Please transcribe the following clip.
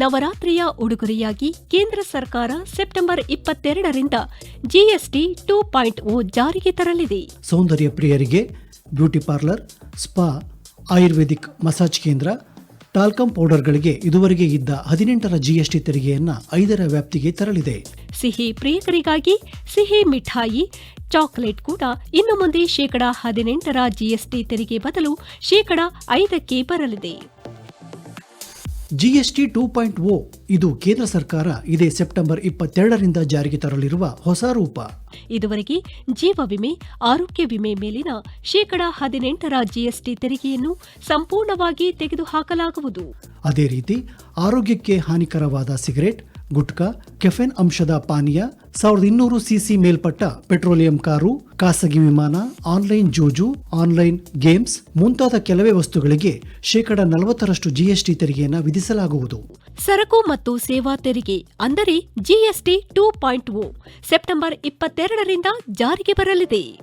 ನವರಾತ್ರಿಯ ಉಡುಗೊರೆಯಾಗಿ ಕೇಂದ್ರ ಸರ್ಕಾರ ಸೆಪ್ಟೆಂಬರ್ ಇಪ್ಪತ್ತೆರಡರಿಂದ ಜಿಎಸ್ಟಿ ಟೂ ಪಾಯಿಂಟ್ ಓ ಜಾರಿಗೆ ತರಲಿದೆ. ಸೌಂದರ್ಯ ಪ್ರಿಯರಿಗೆ beauty parlour spa Ayurvedic massage ಕೇಂದ್ರ ಟಾಲ್ಕಮ್ ಪೌಡರ್ಗಳಿಗೆ ಇದುವರೆಗೆ ಇದ್ದ ಹದಿನೆಂಟರ ಜಿಎಸ್ಟಿ ತೆರಿಗೆಯನ್ನ ಐದರ ವ್ಯಾಪ್ತಿಗೆ ತರಲಿದೆ. ಸಿಹಿ ಪ್ರಿಯಕರಿಗಾಗಿ ಸಿಹಿ ಮಿಠಾಯಿ ಚಾಕ್ಲೇಟ್ ಕೂಡ ಇನ್ನು ಮುಂದೆ ಶೇಕಡಾ ಹದಿನೆಂಟರ ಜಿಎಸ್ಟಿ ತೆರಿಗೆ ಬದಲು ಶೇಕಡಾ ಐದಕ್ಕೆ ಬರಲಿದೆ. ಜಿಎಸ್ಟಿ ಟೂ ಪಾಯಿಂಟ್ ಓ ಇದು ಕೇಂದ್ರ ಸರ್ಕಾರ ಇದೇ ಸೆಪ್ಟೆಂಬರ್ ಇಪ್ಪತ್ತೆರಡರಿಂದ ಜಾರಿಗೆ ತರಲಿರುವ ಹೊಸ ರೂಪ. ಇದುವರೆಗೆ ಜೀವ ವಿಮೆ ಆರೋಗ್ಯ ವಿಮೆ ಮೇಲಿನ ಶೇಕಡಾ ಹದಿನೆಂಟರ ಜಿಎಸ್ಟಿ ತೆರಿಗೆಯನ್ನು ಸಂಪೂರ್ಣವಾಗಿ ತೆಗೆದುಹಾಕಲಾಗುವುದು. ಅದೇ ರೀತಿ ಆರೋಗ್ಯಕ್ಕೆ ಹಾನಿಕರವಾದ ಸಿಗರೆಟ್ ಗುಟ್ಕಾ, ಕೆಫೆನ್ ಅಂಶದ ಪಾನೀಯ, ಸಾವಿರದ ಇನ್ನೂರು ಸಿಸಿ ಮೇಲ್ಪಟ್ಟ ಪೆಟ್ರೋಲಿಯಂ ಕಾರು, ಖಾಸಗಿ ವಿಮಾನ, ಆನ್ಲೈನ್ ಜೂಜು, ಆನ್ಲೈನ್ ಗೇಮ್ಸ್ ಮುಂತಾದ ಕೆಲವೇ ವಸ್ತುಗಳಿಗೆ ಶೇಕಡ ನಲವತ್ತರಷ್ಟು ಜಿಎಸ್ಟಿ ತೆರಿಗೆಯನ್ನು ವಿಧಿಸಲಾಗುವುದು. ಸರಕು ಮತ್ತು ಸೇವಾ ತೆರಿಗೆ, ಅಂದರೆ GST two point O, September ಇಪ್ಪತ್ತೆರಡರಿಂದ ಜಾರಿಗೆ ಬರಲಿದೆ.